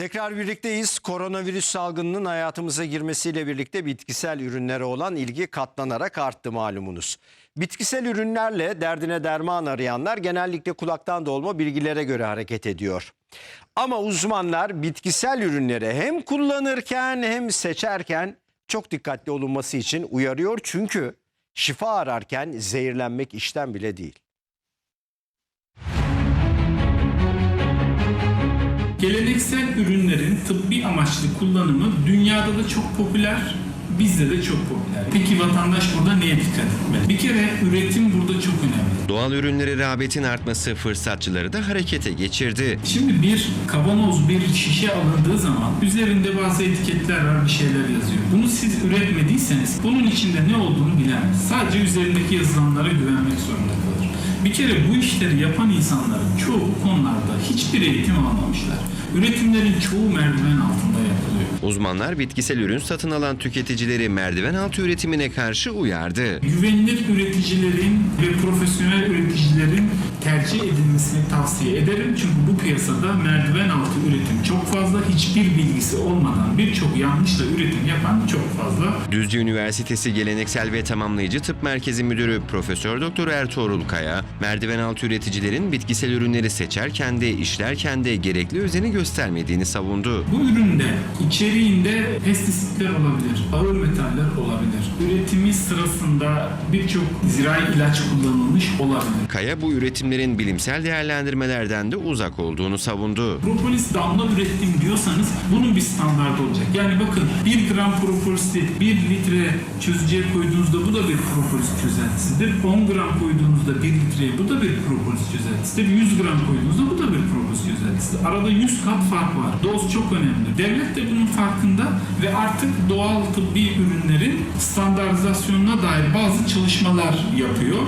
Tekrar birlikteyiz. Koronavirüs salgınının hayatımıza girmesiyle birlikte bitkisel ürünlere olan ilgi katlanarak arttı malumunuz. Bitkisel ürünlerle derdine derman arayanlar genellikle kulaktan dolma bilgilere göre hareket ediyor. Ama uzmanlar bitkisel ürünleri hem kullanırken hem seçerken çok dikkatli olunması için uyarıyor. Çünkü şifa ararken zehirlenmek işten bile değil. Geleneksel ürünlerin tıbbi amaçlı kullanımı dünyada da çok popüler, bizde de çok popüler. Peki vatandaş burada neye dikkat etmeli? Bir kere üretim burada çok önemli. Doğal ürünlere rağbetin artması fırsatçıları da harekete geçirdi. Şimdi bir kavanoz, bir şişe alındığı zaman üzerinde bazı etiketler var, bir şeyler yazıyor. Bunu siz üretmediyseniz bunun içinde ne olduğunu bilemez. Sadece üzerindeki yazılanlara güvenmek zorunda kalır. Bir kere bu işleri yapan insanların çoğu konularda hiçbir eğitim almamışlar. Üretimlerin çoğu merdiven altında. Uzmanlar bitkisel ürün satın alan tüketicileri merdiven altı üretimine karşı uyardı. güvenilir üreticilerin ve profesyonel üreticilerin tercih edilmesini tavsiye ederim. Çünkü bu piyasada merdiven altı üretim çok fazla. Hiçbir bilgisi olmadan birçok yanlışla üretim yapan çok fazla. Düzce Üniversitesi Geleneksel ve Tamamlayıcı Tıp Merkezi Müdürü Profesör Doktor Ertuğrul Kaya, merdiven altı üreticilerin bitkisel ürünleri seçerken de işlerken de gerekli özeni göstermediğini savundu. Bu üründe içeriğinde pestisitler olabilir, ağır metaller olabilir. Üretimi sırasında birçok zirai ilaç kullanılmış olabilir. Kaya bu üretimlerin bilimsel değerlendirmelerden de uzak olduğunu savundu. Propolis damla ürettim diyorsanız bunun bir standardı olacak. Yani bakın 1 gram propolisi 1 litre çözücüye koyduğunuzda bu da bir propolis çözeltisidir. 10 gram koyduğunuzda 1 litreye bu da bir propolis çözeltisidir. 100 gram koyduğunuzda bu da bir propolis çözeltisidir. Arada 100 kat fark var. Doz çok önemli. Devlet de bunun farkında ve artık doğal tıbbi ürünlerin standartizasyonuna dair bazı çalışmalar yapıyor.